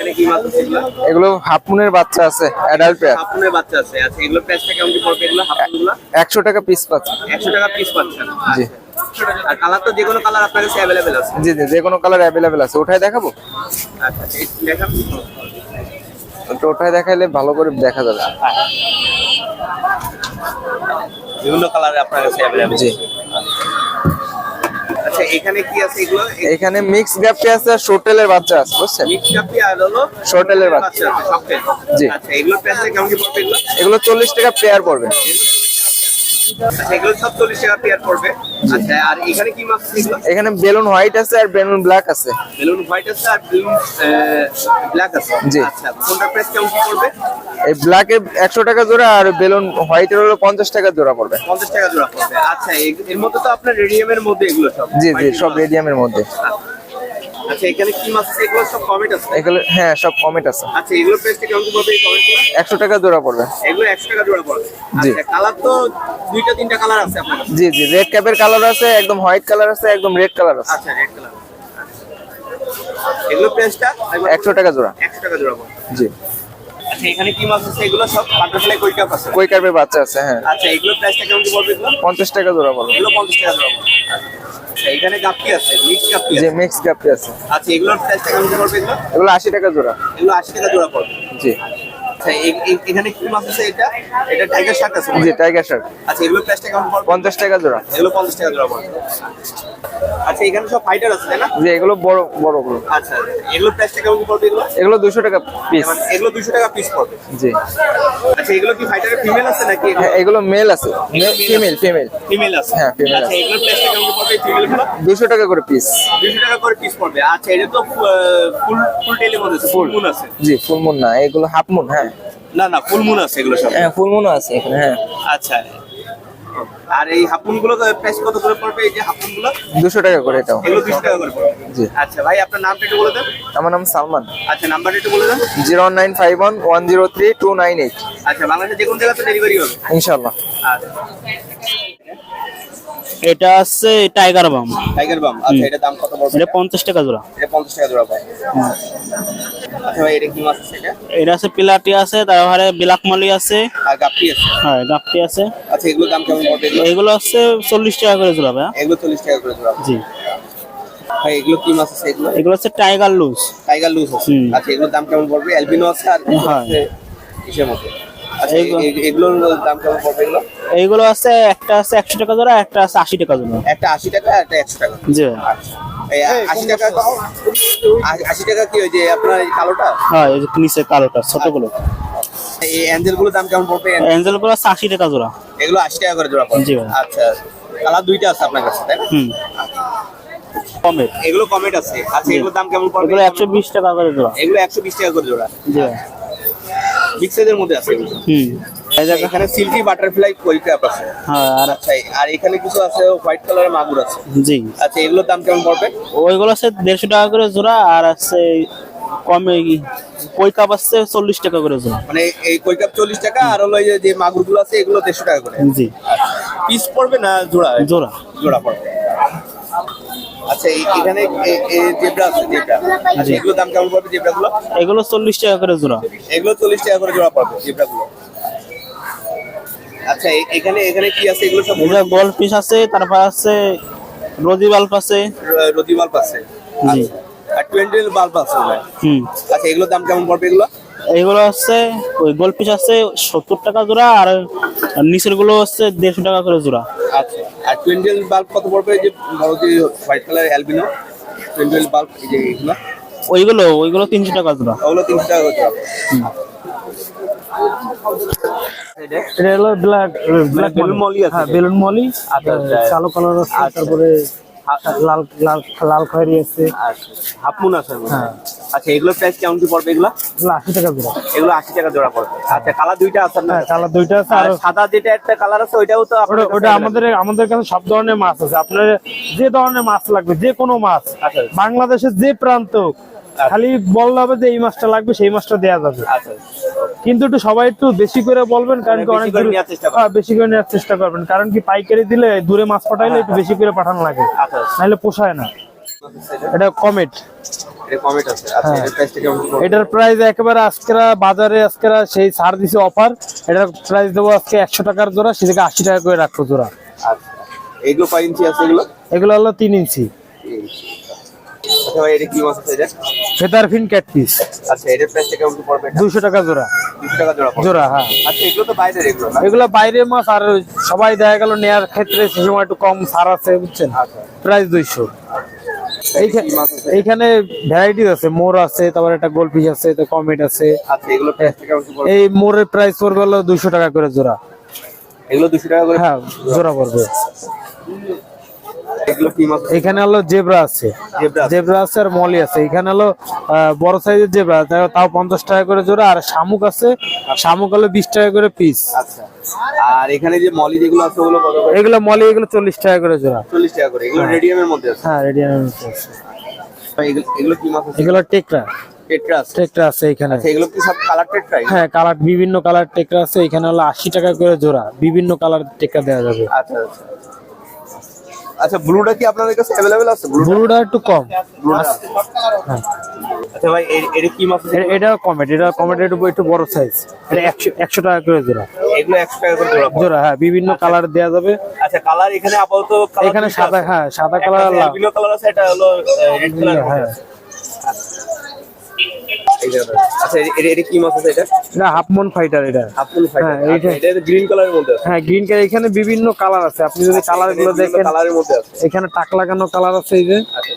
এগুলো? এগুলো হাফ মুনের বাচ্চা আছে অ্যাডাল্ট পেয়ার হাফুনের বাচ্চা আছে। আচ্ছা এগুলো প্রাইসটা কেমন কি পড়বে এগুলো হাফুনগুলো একশো টাকা পিস পাচ্ছে। একশো টাকা পিস পাচ্ছেন জি। আর কালার তো যে কোনো কালার আপনার কাছে অ্যাভেলেবেল আছে। জি জি যে কোনো কালার অ্যাভেলেবেল আছে। ওঠায় দেখাবো? আচ্ছা দেখান তো ওঠায় দেখাইলে ভালো করে দেখা যাবে। বিভিন্ন কালারে আপনার কাছে অ্যাভেলেবেল জি। আচ্ছা এখানে কি আছে এগুলো? এখানে মিক্স গ্যাপটি আছে আর শোটেলের বাচ্চা আছে বুঝছেন? মিক্স আর হলো শর্টেলের বাচ্চা। আছে জি। আচ্ছা এগুলো প্রাইসটা কেমন কি পড়বে এগুলো? এগুলো চল্লিশ টাকা পেয়ার পড়বে। এগুলো সব চল্লিশ টাকা পেয়ার পড়বে। আচ্ছা আর এখানে কি মাছ এখানে বেলুন হোয়াইট আছে আর বেলুন ব্ল্যাক আছে। বেলুন হোয়াইট আছে আর বেলুন ব্ল্যাক আছে। জি। আচ্ছা কোনটার প্রাইস কেমন পড়বে? এই ব্ল্যাকের একশো টাকা জোড়া আর বেলুন হোয়াইটের হলো পঞ্চাশ টাকা জোড়া পড়বে। পঞ্চাশ টাকা জোড়া পড়বে। আচ্ছা এর মধ্যে তো আপনার রেডিয়ামের মধ্যে এগুলো সব। জি জি সব। রেডিয়ামের মধ্যে। আচ্ছা এখানে কি মাছ আছে? এগুলো সব কমেট আছে। এগুলো হ্যাঁ সব কমেট আছে। আচ্ছা এগুলো প্রাইসটা কেমন পড়বে এই কমেটগুলো একশো টাকা জোড়া পড়বে। এগুলো একশো টাকা জোড়া পড়বে। আচ্ছা কালার তো দুইটা তিনটা কালার আছে আপনার কাছে? জি জি রেড ক্যাপের কালার আছে একদম হোয়াইট কালার আছে একদম রেড কালার আছে। আচ্ছা রেড কালার এগুলো প্রাইসটা একশো টাকা জোড়া। একশো টাকা জোড়া পড়বে। জি। আচ্ছা এখানে কি মাছ আছে? এগুলো সব বাটারফ্লাই কই কাপ আছে? কই বাচ্চা আছে হ্যাঁ। আচ্ছা এগুলো প্রাইসটা কেমন কি পড়বে এগুলো পঞ্চাশ টাকা জোড়া পড়বে এগুলো পঞ্চাশ টাকা জোড়া আচ্ছা এখানে গাপ্পি আছে? মিক্স যে আছে? মিক্স কাপটি আছে? আচ্ছা এগুলোর প্রাইসটা কেমন কি এগুলো এগুলো আশি টাকা জোড়া। এগুলো আশি টাকা জোড়া পড়বে। জি। আচ্ছা এখানে কি মাছ আছে এটা? এটা টাইগার শার্ট আছে জি টাইগার শার্ট আচ্ছা এগুলো টাকা জোড়া। এগুলো পঞ্চাশ টাকা জোড়া পড়বে। আচ্ছা এখানে সব ফাইটার আছে তাই না? যে এগুলো বড় বড়গুলো। আচ্ছা এগুলো প্রাইসটা কেমন পড়বে এগুলো? এগুলো দুশো টাকা পিস এগুলো দুশো টাকা পিস পড়বে। জি। আচ্ছা এগুলো কি ফাইটারের ফিমেল আছে নাকি হ্যাঁ এগুলো মেল আছে। ফিমেল ফিমেল ফিমেল আছে। হ্যাঁ, আচ্ছা আছে। এগুলো প্রাইসটা কেমন পড়বে ফিমেলগুলো? দুশো টাকা করে পিস টাকা করে পিস পড়বে। আচ্ছা এটা তো ফুল মুন আছে জি ফুল মুন না এগুলো হাফ মুন হ্যাঁ। না না ফুলমুন আছে এগুলো সব। হ্যাঁ ফুলমুনও আছে এখানে হ্যাঁ। আচ্ছা। আর এই হাপুনগুলো প্রাইস কত করে পড়বে এই যে হাপুনগুলো দুশো টাকা করে এটাও। এগুলো দুশো টাকা করে পড়বে। জি। আচ্ছা ভাই আপনার নামটা একটু বলে দেন। আমার নাম সালমান। আচ্ছা নাম্বারটা একটু বলে দেন। Zero nine five one one zero three two nine eight. আচ্ছা বাংলাদেশে যে কোনো জায়গাতে ডেলিভারি হবে? ইনশাল্লাহ আচ্ছা। এটা আছে টাইগার বাম টাইগার বাম আচ্ছা এটা দাম কত পড়বে? এটা পঞ্চাশ টাকা জোড়া। এটা পঞ্চাশ টাকা জোড়া পড়বে আচ্ছা ভাই এটা কি মাছ আছে এটা? এটা আছে পিলাটি আছে তারপরে বিলাকমালি আছে। আর গাপ্পি আছে? হ্যাঁ গাপটি আছে। আচ্ছা এগুলো দাম কেমন পড়বে এগুলো? আছে চল্লিশ টাকা করে জোড়া ভাই এগুলো চল্লিশ টাকা করে জোড়া। জি। ভাই এগুলো কি মাছ আছে এগুলো? এগুলো হচ্ছে টাইগার লুজ টাইগার লুজ আছে। আচ্ছা এগুলোর দাম কেমন পড়বে? অ্যালবিনো আছে আর হ্যাঁ। আছে ইসের মধ্যে আচ্ছা এগুলো- এগুলোর দাম কেমন পড়বে এগুলো? এইগুলো আছে একটা আছে একশো টাকা জোড়া একটা আছে আশি টাকা জোড়া। একটা আশি টাকা একটা একশো টাকা। জি। আচ্ছা আশি টাকা আশি টাকা কি ওই যে আপনার এই কালোটা? হ্যাঁ এই যে নিচে কালোটা ছোটগুলো। এই অ্যাঞ্জেলগুলোর দাম কেমন পড়বে? অ্যাঞ্জেলগুলো আছে আশি টাকা জোড়া। এগুলো আশি টাকা করে জোড়া পড়বে? জি। ভাই। আচ্ছা কালার দুইটা আছে আপনার কাছে তাই না? হুম। কমে এগুলো কমেট আছে। আচ্ছা এগুলোর দাম কেমন পড়বে? এগুলো একশো বিশ টাকা করে জোড়া। এগুলো একশো বিশ টাকা করে জোড়া। জি। ভাই। বিগ সাইজের মধ্যে আছে। হুম। এখানে সিল্কি বাটারফ্লাই কই ক্যাপ আছে। হ্যাঁ আর আচ্ছা আর এখানে কিছু আছে হোয়াইট কালারের মাগুর আছে। জি। আচ্ছা এগুলোর দাম কেমন পড়বে? ওইগুলো আছে দেড়শো টাকা করে জোড়া আর আছে কমে কই কাপ আছে চল্লিশ টাকা করে জোড়া। মানে এই কই কাপ চল্লিশ টাকা আর হলো এই যে- মাগুরগুলো আছে এগুলো দেড়শো টাকা করে। জি। পিস পড়বে না জোড়া? জোড়া। জোড়া পড়বে। আচ্ছা এই- এখানে এ- এ জেব্রা আছে জেব্রা। আচ্ছা জি। দাম কেমন পড়বে জেব্রা গুলো এগুলো চল্লিশ টাকা করে জোড়া। এগুলো চল্লিশ টাকা করে জোড়া পড়বে জেব্রা গুলো আচ্ছা এখানে এখানে কি আছে? এগুলো সব এটা গোল পিস আছে তারপর আছে রোজি বাল্ব আছে। রদি বাল্ব আছে। জি। আচ্ছা। আর টোয়েন্টি বাল্ব আছে ভাই। হুম। আচ্ছা এগুলোর দাম কেমন পড়বে এগুলো? এইগুলো আছে ওই গোল পিস আছে সত্তর টাকা জোড়া আর নিচেরগুলো হচ্ছে দেড়শো টাকা করে জোড়া। আচ্ছা। আর টোয়েন্টি বাল্ব কত পড়বে? যে যে white colour albino twenty bulb এই যে এগুলো? ওইগুলো ওইগুলো তিনশো টাকা জোড়া। ওগুলো তিনশো টাকা করে জোড়া। এটা হলো ব্ল্যাক ব্ল্যাক বেলুন মলি। আছে। হ্যাঁ বেলুন মলি। আচ্ছা, আচ্ছা। কালো কালার আছে তারপরে লাল লাল লাল খয়েরি আছে। আচ্ছা হাফ মুন আছে হ্যাঁ। আচ্ছা এগুলো প্রাইস কেমন কি পড়বে এগুলো? এগুলো আশি টাকা জোড়া। এগুলো আশি টাকা জোড়া পড়বে। আচ্ছা কালার দুইটা আছে আপনার হ্যাঁ কালার দুইটা আছে আর সাদা যেটা একটা কালার আছে ওইটাও তো আপনার ওটা। আমাদের আমাদের কাছে সব ধরনের মাছ আছে। আপনার যে ধরনের মাছ লাগবে যে কোনো মাছ। আচ্ছা। বাংলাদেশের যে প্রান্ত খালি বললে হবে যে এই মাছটা লাগবে সেই মাছটা দেওয়া যাবে। আচ্ছা কিন্তু একটু সবাই একটু বেশি করে বলবেন কারণ কি বেশি অনেক। হ্যাঁ, বেশি করে নেওয়ার চেষ্টা করবেন। কারণ কি পাইকারি দিলে দূরে মাছ পাঠাইলে একটু বেশি করে পাঠানো লাগে। আচ্ছা নাহলে পোষায় না। এটা কমেট। আচ্ছা হ্যাঁ। এটার প্রাইস একেবারে আজকেরা বাজারে আজকেরা সেই ছাড় দিছে অফার এটার প্রাইস দেবো আজকে একশো টাকার জোড়া সেটাকে আশি টাকা করে রাখব জোড়া। আচ্ছা। এগুলো কয় ইঞ্চি আছে এগুলো? এগুলো হলো তিন ইঞ্চি। আচ্ছা ভাই এটা কি মাছ আছে এটা? ফেদার ফিন আচ্ছা এটার প্রাইসটা কেমন কি পড়বে? এটা দুশো টাকা জোড়া। দুশো টাকা জোড়া পড়বে। জোড়া হ্যাঁ। আচ্ছা এগুলো তো বাইরের এগুলো না? এগুলো বাইরে মাছ আর সবাই দেখা গেল নেয়ার ক্ষেত্রে সে সময় একটু কম ছাড় আছে বুঝছেন? আচ্ছা। প্রাইস দুইশো। এইখানে ভ্যারাইটিস আছে মোর আছে তারপর একটা আছে তো কমেট আছে। এই মোরের প্রাইস পড়বে হলো দুশো টাকা করে জোড়া। এগুলো দুশো টাকা করে? হ্যাঁ জোড়া পড়বে? এখানে হলো জেব্রা আছে। জেব্রা আছে। আর মলি আছে। এখানে হলো বড় সাইজের জেব্রা। তাও পঞ্চাশ টাকা করে জোড়া। আর শামুক আছে। শামুক হলো বিশ টাকা করে পিস আচ্ছা। আর এখানে যে মলি যেগুলো আছে ওগুলো কত করে? এগুলো মলি এগুলো চল্লিশ টাকা করে জোড়া। চল্লিশ টাকা করে। এগুলো রেডিয়ামের মধ্যে আছে? হ্যাঁ রেডি ভাই, এগুলো- এগুলো কি মাছ আছে? এগুলো টেকরা। আছে? টেকরা আছে এখানে। আচ্ছা এগুলো কি সব কালার টেট্রাই হ্যাঁ কালার বিভিন্ন কালার টেকরা আছে। এখানে হলো আশি টাকা করে জোড়া। বিভিন্ন কালার টেকরা দেওয়া যাবে। আচ্ছা আচ্ছা। আচ্ছা ব্লুটা কি আপনাদের কাছে অ্যাভেলেবেল আছে? ব্লুটা? একটু কম। হ্যাঁ। আচ্ছা ভাই এটা কি মাছ এটা কমেট এটা কমেট একটু একটু বড় সাইজ এটা একশো একশো টাকা করে জোড়া। এগুলো একশো টাকা করে জোড়া। জোড়া হ্যাঁ বিভিন্ন কালার দেওয়া যাবে। আচ্ছা কালার এখানে আপাতত এখানে সাদা হ্যাঁ সাদা কালার albino কালার আছে এটা হলো রেড কালার হ্যাঁ। আচ্ছা এটা এটা কি মাছ আছে এটা? হাফ মন ফাইটার এটা। হ্যাঁ, এইটা- এটা গ্রিন কালারের মধ্যে হ্যাঁ গ্রিন কালার এখানে বিভিন্ন কালার আছে। আপনি যদি কালারগুলো দেখেন কালারের মধ্যে আছে। এখানে টাক লাগানো কালার আছে এই যে। আচ্ছা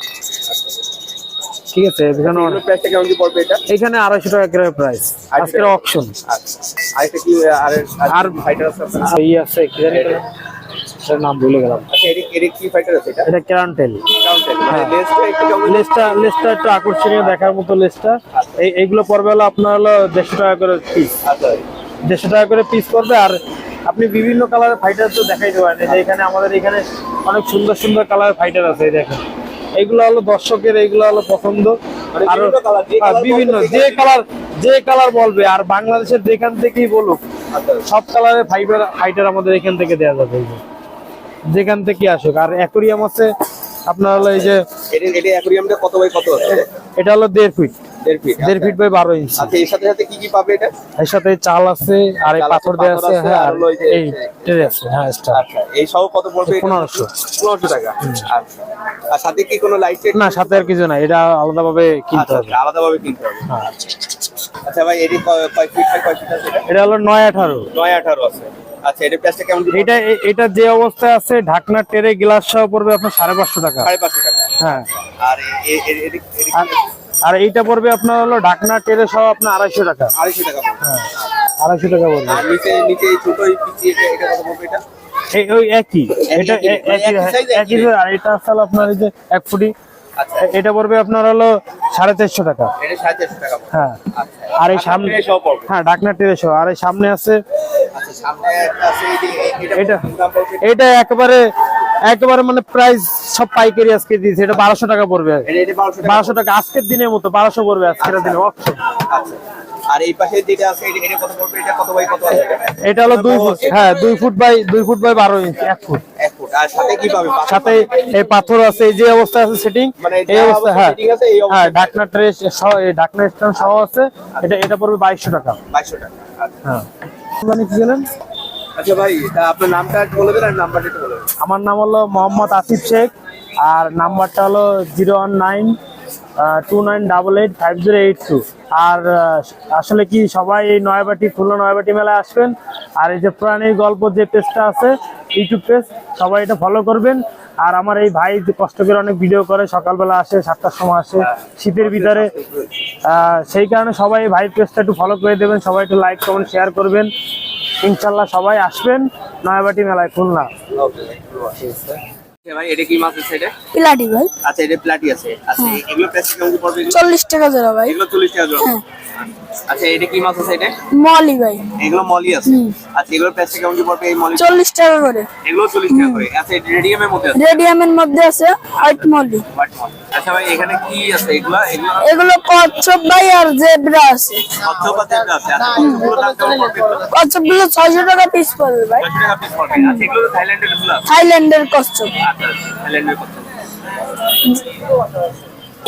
ঠিক আছে এখানে প্রাইসটা কেমন কি পড়বে এটা? এখানে আড়াইশো টাকা করে প্রাইস আজকের আচ্ছা। আরেকটা কি আর আর ফাইটার আছে এই আছে কি জানি এটার নাম ভুলে গেলাম। আচ্ছা এটা এটা কি ফাইটার আছে এটা? এটা ক্যারান্টেল কাউন্টেড মানে লেসটা একটু লেসটা লেসটা একটু আকর্ষণীয় দেখার মতো লেসটা এই এইগুলো পড়বে হলো আপনার হলো দেড়শো টাকা করে পিস আচ্ছা। দেড়শো টাকা করে পিস করবে আর আপনি বিভিন্ন কালারের ফাইটার তো দেখাইতে পারেন। যে এখানে আমাদের এখানে অনেক সুন্দর সুন্দর কালারের ফাইটার আছে দেখেন। এইগুলো হলো দর্শকের এইগুলো হলো পছন্দ। মানে আর বিভিন্ন যে হ্যাঁ, বিভিন্ন বলবে, যে কালার যে কালার বলবে। আর বাংলাদেশের যেখান থেকেই বলুক আচ্ছা। সব কালারের ফাইবার ফাইটার আমাদের এখান থেকে দেওয়া যাবে। যেখান থেকে আসুক। আর অ্যাকোরিয়াম আছে আপনার হলো এই যে এটা অ্যাকোরিয়ামটা কত বাই কত আছে? এটা হলো দেড় ফিট। দেড় ফিট দেড় ফিট বাই বারো ইঞ্চি। আচ্ছা এর সাথে সাথে কি কি পাবে এটা? এর সাথে চাল আছে আর এই পাথর দেওয়া আছে আছে, হ্যাঁ আর আর এই ট্রে আছে হ্যাঁ স্টার আচ্ছা এই সব কত পড়বে এটা? 1500 1500 টাকা। আচ্ছা। আর সাথে কি কোনো লাইট না সাথে আর কিছু না এটা আলাদাভাবে কিনতে আচ্ছা হবে। আচ্ছা, আলাদাভাবে কিনতে হবে। হ্যাঁ। আচ্ছা ভাই এটি কয় ফিট বাই কয় ফিট আছে এটা? এটা হলো নয় আঠারো। নয় আঠারো আছে। আচ্ছা এটার প্রাইসটা কেমন এটা এটা যে অবস্থায় আছে ঢাকনা টেরে গ্লাস সহ পড়বে আপনার সাড়ে পাঁচশো টাকা। হ্যাঁ। আর এইটা পড়বে আপনার হলো ঢাকনা টেরে সহ আপনার আড়াইশো টাকা। আড়াইশো টাকা হ্যাঁ আড়াইশো টাকা পড়বে। আর নিচে নিচে এই ছোট এই পিচি এটা এটা কত পড়বে এটা? এই ওই একই। এটা একই, আর এটা আসলে আপনার এই যে ফুটি। আচ্ছা। এটা পড়বে আপনার হলো সাড়ে চারশো টাকা। হ্যাঁ। আচ্ছা। আর এই সামনে হ্যাঁ ঢাকনা আর এই সামনে আছে আচ্ছা এটা এটা একেবারে একেবারে মানে প্রাইস সব পাইকারি আজকে দিয়েছে। এটা বারোশো টাকা পড়বে। বারোশো টাকা আজকের দিনের মতো বারোশো পড়বে আজকের দিনে অপশন আচ্ছা। আর এই পাশে যেটা আছে এটা এটা কত পড়বে? এটা কত বাই কত আছে? এটা? এটা হলো ফুট হ্যাঁ ফুট। বাই ফুট বাই বারো ইঞ্চি এক ফুট। এক ফুট। আর সাথে কি পাবে? সাথে এই পাথর আছে এই যে অবস্থা আছে সেটিং মানে এই অবস্থা হ্যাঁ। হ্যাঁ ঢাকনা ট্রে সহ এই ঢাকনা স্ট্যান্ড সহ আছে। এটা এটা পড়বে বাইশশো টাকা। বাইশশো টাকা। আচ্ছা। হ্যাঁ। আচ্ছা ভাই আপনার নামটা বলে দেন আর নাম্বারটা একটু বলে আমার নাম হলো মোহাম্মদ আসিফ শেখ আর নাম্বারটা হলো zero one nine two nine double eight five zero eight two. আর আসলে কি সবাই এই নয়াবাটি খুলনা নয়াবাটি মেলায় আসবেন। আর এই যে প্রাণীর গল্প যে পেজটা আছে ইউটিউব পেজ সবাই এটা ফলো করবেন। আর আমার এই ভাই কষ্ট করে অনেক ভিডিও করে সকালবেলা আসে সাতটার সময় আসে শীতের ভিতরে। সেই কারণে সবাই এই ভাই পেজটা একটু ফলো করে দেবেন সবাই একটু লাইক কমেন্ট শেয়ার করবেন। ইনশাল্লাহ সবাই আসবেন নয়াবাটি মেলায় খুলনা। ভাই এটা কি মাছ আছে এটা? পিলাটি ভাই। আচ্ছা এটা প্লাটি আছে। আচ্ছা এগুলো প্রাইস কেমন পড়বে এগুলো? চল্লিশ টাকা জোড়া ভাই। এগুলো চল্লিশ টাকা জোড়া। আচ্ছা এটা কি মাছ আছে এটা? মলি ভাই। এগুলো মলি আছে? আচ্ছা এগুলোর প্রাইসটা কেমন পড়বে এই মলি? টাকা করে। এগুলো চল্লিশ টাকা করে। আচ্ছা রেডিয়ামের মধ্যে আছে? রেডিয়ামের মধ্যে আছে হোয়াইট মলি। আট মলি। আচ্ছা ভাই এখানে কি আছে? এগুলো কচ্ছপ ভাই আর জেব্রা আছে। কচ্ছপাতের আছে। আচ্ছা কচ্ছপগুলো দাম কেমন পড়বে এগুলো? কচ্ছপগুলো ছয়শো টাকা পিস পড়বে ভাই। 600 টাকা পিস পড়বে। আচ্ছা এগুলো থাইল্যান্ডেরগুলো থাইল্যান্ডের কচ্ছপ। আচ্ছা থাইল্যান্ডের কচ্ছপ।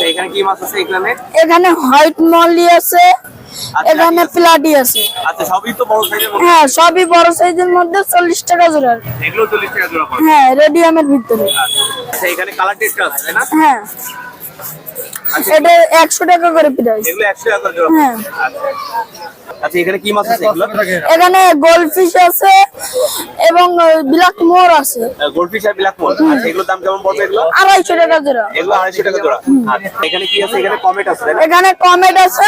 এখানে কি মাছ আছে এখানে? এখানে হোয়াইট মলি আছে এখানে প্লাটি আছে। আচ্ছা সবই তো বড় সাইজের মধ্যে? হ্যাঁ সবই বড় সাইজের মধ্যে চল্লিশ টাকা জোড়া এগুলো চল্লিশ টাকা জোড়া পড়ে। হ্যাঁ রেডিয়ামের ভিতরে। আচ্ছা এখানে কালার টেস্ট আছে তাই না? হ্যাঁ। আচ্ছা। এটা একশো টাকা করে প্রাইস এগুলো একশো টাকা করে জোড়া হ্যাঁ। আচ্ছা আচ্ছা এখানে কি মাছ আছে এগুলো? এখানে গোল্ডফিশ আছে এবং বিলাক মোর আছে। গোল্ডফিশ আর ব্ল্যাক মোল আচ্ছা এগুলোর দাম কেমন পড়বে এগুলো? আড়াইশো টাকা জোড়া। এগুলো আড়াইশো টাকা জোড়া। আচ্ছা এখানে কি আছে? এখানে কমেট আছে এখানে কমেট আছে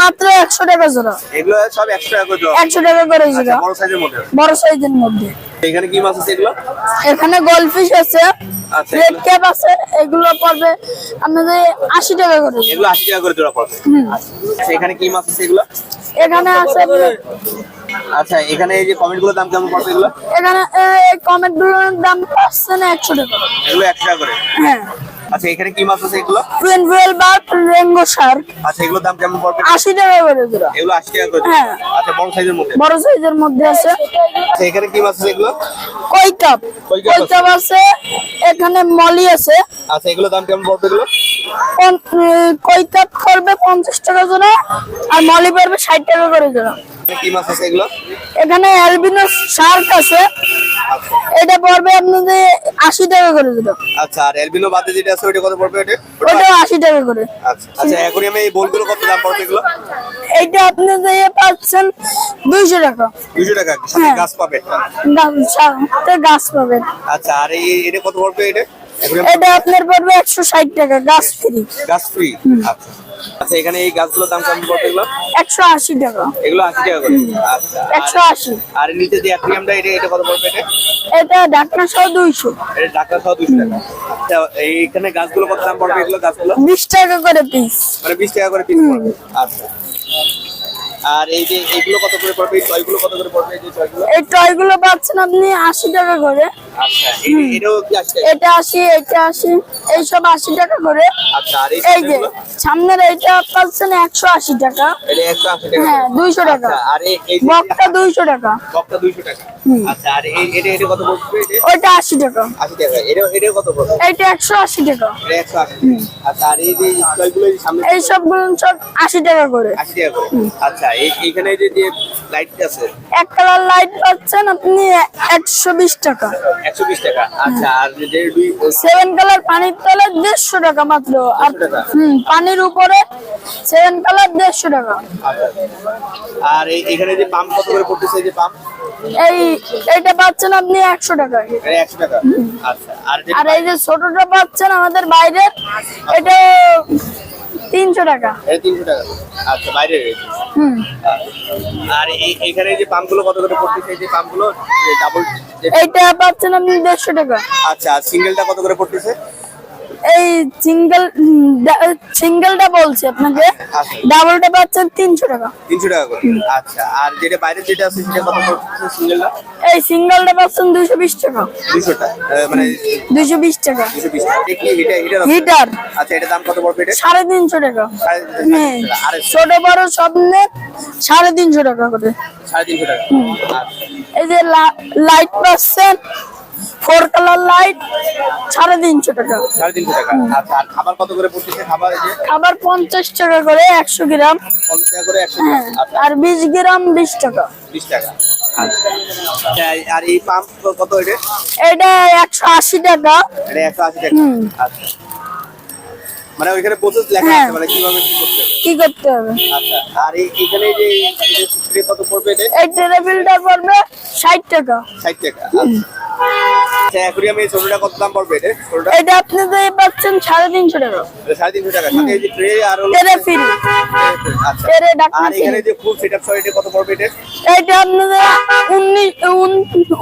মাত্র একশো টাকা জোড়া। এগুলো সব একশো টাকা করে জোড়া। একশো টাকা করে আচ্ছা জোড়া বড় সাইজের মধ্যে? বড় সাইজের মধ্যে। এখানে কি মাছ আছে এগুলো? এখানে গোল্ডফিশ আছে আচ্ছা রেড এগুলো- ক্যাপ আছে এগুলো পড়বে আপনাদের আশি টাকা করে। এগুলো আশি টাকা করে জোড়া পড়বে। আচ্ছা এখানে কি মাছ আছে এগুলো? এখানে আছে আচ্ছা এখানে এই যে কমেন্টগুলোর দাম কেমন পড়বে এগুলো? এখানে এই গুলোর দাম পাচ্ছে না একশো টাকা এগুলো একশো টাকা করে? হ্যাঁ। আচ্ছা এখানে কি মাছ আছে এগুলো? বা রেঙ্গো শার্ক। আচ্ছা এগুলোর দাম কেমন পড়বে? আশি টাকা করে জোড়া এগুলো আশি টাকা করে? হ্যাঁ। আচ্ছা বড় সাইজের মধ্যে? বড় সাইজের মধ্যে আছে। আচ্ছা এখানে কি মাছ আছে এগুলো? কই কাপ। কই কাপ আছে? এখানে মলি আছে। আচ্ছা এগুলোর দাম কেমন পড়বে এগুলো? কই কাপ করবে পঞ্চাশ টাকা জোড়া আর মলি পড়বে ষাট টাকা করে জোড়া এখানে কি মাছ আছে এগুলো? এখানে অ্যালবিনো শার্ক আছে। আচ্ছা। এটা পড়বে আপনাদের আশি টাকা করে জোড়া আচ্ছা আর এলবিনো বাদে যেটা আছে ওইটা কত পড়বে ওটা ওটাও আশি টাকা করে। আচ্ছা আচ্ছা অ্যাকোরিয়ামে এই বোলগুলো কত দাম পড়বে এগুলো? এইটা আপনি যে পাচ্ছেন দুইশো টাকা। দুশো টাকা সাথে হ্যাঁ। গাছ পাবে গাছ- সাথে গাছ পাবেন। আচ্ছা আর এই এটা কত পড়বে এটা? এটা আপনার পড়বে একশো ষাট টাকা গাছ ফ্রি গাছ ফ্রি আচ্ছা। আচ্ছা এখানে এই গাছগুলোর দাম কেমন পড়বে এগুলো? একশো আশি টাকা। এগুলো আশি টাকা করে? আচ্ছা একশো আশি। আর নিচে যে অ্যাকোরিয়ামটা এটা এটা কত পড়বে এটা? এটা ঢাকনা সহ দুইশো। এটা ঢাকা সহ দুশো টাকা। আচ্ছা এইখানে গাছগুলো কত দাম পড়বে এগুলো গাছগুলো বিশ টাকা করে পিস মানে বিশ টাকা করে পিস পড়বে। আচ্ছা। আর এই যে এইগুলো কত করে পড়বে? এই টয়গুলো কত করে পড়বে এই যে টয়গুলো এই টয়গুলো পাচ্ছেন আপনি আশি টাকা করে। আচ্ছা এটাও কি আশি টাকা? এটা আশি এটা আশি এইসব আশি টাকা করে। আচ্ছা আর এই এই যে সামনের এইটা পাচ্ছেন একশো আশি টাকা। এটা টাকা। হ্যাঁ দুইশো টাকা। আচ্ছা আর এই এই বকটা দুইশো টাকা। বকটা দুইশো টাকা। আচ্ছা আর এটা এটা কত পড়বে এটা? ওইটা টাকা। টাকা। এটা এটা কত পড়বে এইটা একশো আশি টাকা। এটা একশো আশি। আচ্ছা আর এই যে টয়গুলো সামনে এই সবগুলো সব আশি টাকা করে। আশি টাকা করে। আচ্ছা এইখানে যে যে লাইট আছে এক কালার লাইট পাচ্ছেন আপনি একশো বিশ টাকা। একশো বিশ টাকা। আচ্ছা আর যে দুই সেভেন কালার পানির টাকা মাত্র। আর 150 টাকা। হুম পানির উপরে সেভেন কালার দেড়শো টাকা। আচ্ছা। আর এখানে যে পাম্প কত করে পড়তেছে যে পাম্প? এই পাচ্ছেন আপনি একশো এটা একশো টাকা। আচ্ছা। আর এই যে ছোটটা পাচ্ছেন আমাদের বাইরে এটা তিনশো টাকা। তিনশো টাকা। আচ্ছা বাইরে হুম। আর এই এখানে যে পাম্পগুলো কত করে পড়তেছে? এই যে পাম্পগুলো ডাবল এইটা পাচ্ছেন আপনি দেড়শো টাকা। আচ্ছা সিঙ্গেলটা কত করে পড়তেছে? এই সিঙ্গেল সিঙ্গেলটা বলছি আপনাকে। আচ্ছা। ডাবলটা পাচ্ছেন তিনশো টাকা। তিনশো টাকা করে। আচ্ছা আর যেটা বাইরে যেটা আছে সেটা কত সিঙ্গেলটা এই সিঙ্গেলটা পাচ্ছেন দুইশো বিশ টাকা। দুশো টাকা মানে দুইশো বিশ টাকা। দুশো বিশ টাকা। Heater heater. আচ্ছা এটা দাম কত পড়বে এটা? সাড়ে তিনশো টাকা। ছোট বড় সব নিয়ে সাড়ে তিনশো টাকা করে। সাড়ে তিনশো টাকা। আচ্ছা। এই যে লাইট পাচ্ছেন ফোর কালার লাইট সাড়ে তিনশো টাকা। সাড়ে তিনশো টাকা। আচ্ছা খাবার কত করে পড়তেছে খাবার পঞ্চাশ টাকা করে একশো গ্রাম। পঞ্চাশ টাকা করে একশো হ্যাঁ আচ্ছা। আর বিশ গ্রাম বিশ টাকা। বিশ টাকা। আচ্ছা আর এই পাম্প কত এটা? এটা একশো আশি টাকা। এটা একশো আশি টাকা। আচ্ছা। মানে ওইখানে প্রসেস লেখা হ্যাঁ। আছে মানে কীভাবে কি করতে হবে? কি করতে হবে? আচ্ছা আর এখানে যে কত পড়বে এটা? এই টেলিফিলটা পড়বে ষাট টাকা। ষাট টাকা। আচ্ছা। অ্যাকুরিয়ামে এই ছোটটা কত দাম পড়বে এটা? ছোটটা এটা আপনি যে পাচ্ছেন সাড়ে তিনশো টাকা। এটা সাড়ে তিনশো টাকা। সাথে এই যে ট্রে আর হলো টেরে ফ্রি আচ্ছা। টেরে ডাকনা আর এখানে যে ফুল সেটআপ সহ এটা কত পড়বে এটা? এটা আপনাদের উনিশ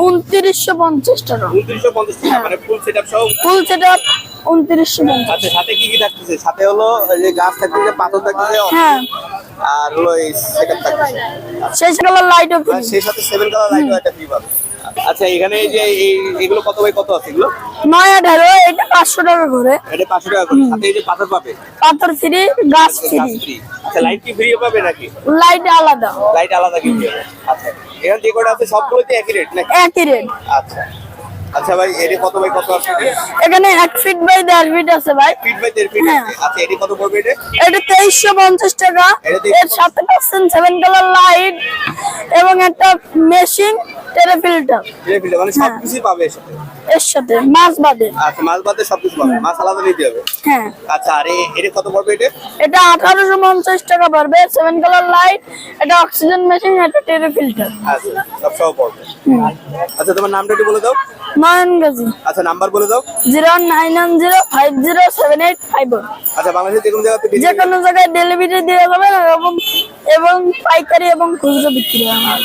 উনত্রিশশো পঞ্চাশ টাকা। উনত্রিশশো পঞ্চাশ টাকা মানে ফুল সেটআপ সহ? ফুল সেটা উনত্রিশশো পঞ্চাশ। আচ্ছা সাথে কি কি থাকতেছে? সাথে হলো এই যে গাছ থাকতেছে পাথর থাকতেছে হ্যাঁ। আর হলো এই সেটআপ থাকতেছে। সেই কালার লাইটও ফ্রি সেই সাথে সেভেন কালার লাইট একটা ফ্রি পাবে। আচ্ছা এখানে যে এগুলো কত বাই কত আছে এগুলো? নয় আঠারো এটা পাঁচশো টাকা করে। এটা পাঁচশো টাকা করে। সাথে এই যে পাথর পাবে? পাথর ফ্রি গাছ ফ্রি। আচ্ছা লাইট কি ফ্রি পাবে নাকি? লাইট আলাদা। লাইট আলাদা কি আচ্ছা এখানে যে কটা আছে সবগুলোতে একই রেট নাকি? একই রেট আচ্ছা। আচ্ছা ভাই এটি কত বাই কত আছে এখানে এক ফিট বাই দেড় ফিট আছে ভাই। ফিট বাই ফিট আচ্ছা এটি কত পড়বে এটা? এটা তেইশশো পঞ্চাশ টাকা। এর সাথে পাচ্ছেন সেভেন কালার লাইট এবং একটা মেশিন টেরে ফিল্টার মানে। পাবে এর সাথে? এর সাথে মাছ বাদে। আচ্ছা মাছ বাদে সব কিছু পাবে। মাছ আলাদা নিতে হবে। হ্যাঁ। আচ্ছা আর এ- এটি কত পড়বে এটা? এটা আঠারোশো পঞ্চাশ টাকা পড়বে। সেভেন কালার লাইট এটা অক্সিজেন মেশিন এটা টেরে ফিল্টার আচ্ছা সব সব পড়বে। আচ্ছা তোমার নামটা একটু বলে দাও। নয়ন গাজী আচ্ছা নাম্বার বলে দাও। Zero nine one zero five zero seven eight five. আচ্ছা বাংলাদেশের যে কোনো জায়গাতে যে কোনো জায়গায় ডেলিভারি দিয়ে যাবে এবং এবং পাইকারি এবং খুচরো বিক্রি হয় আমার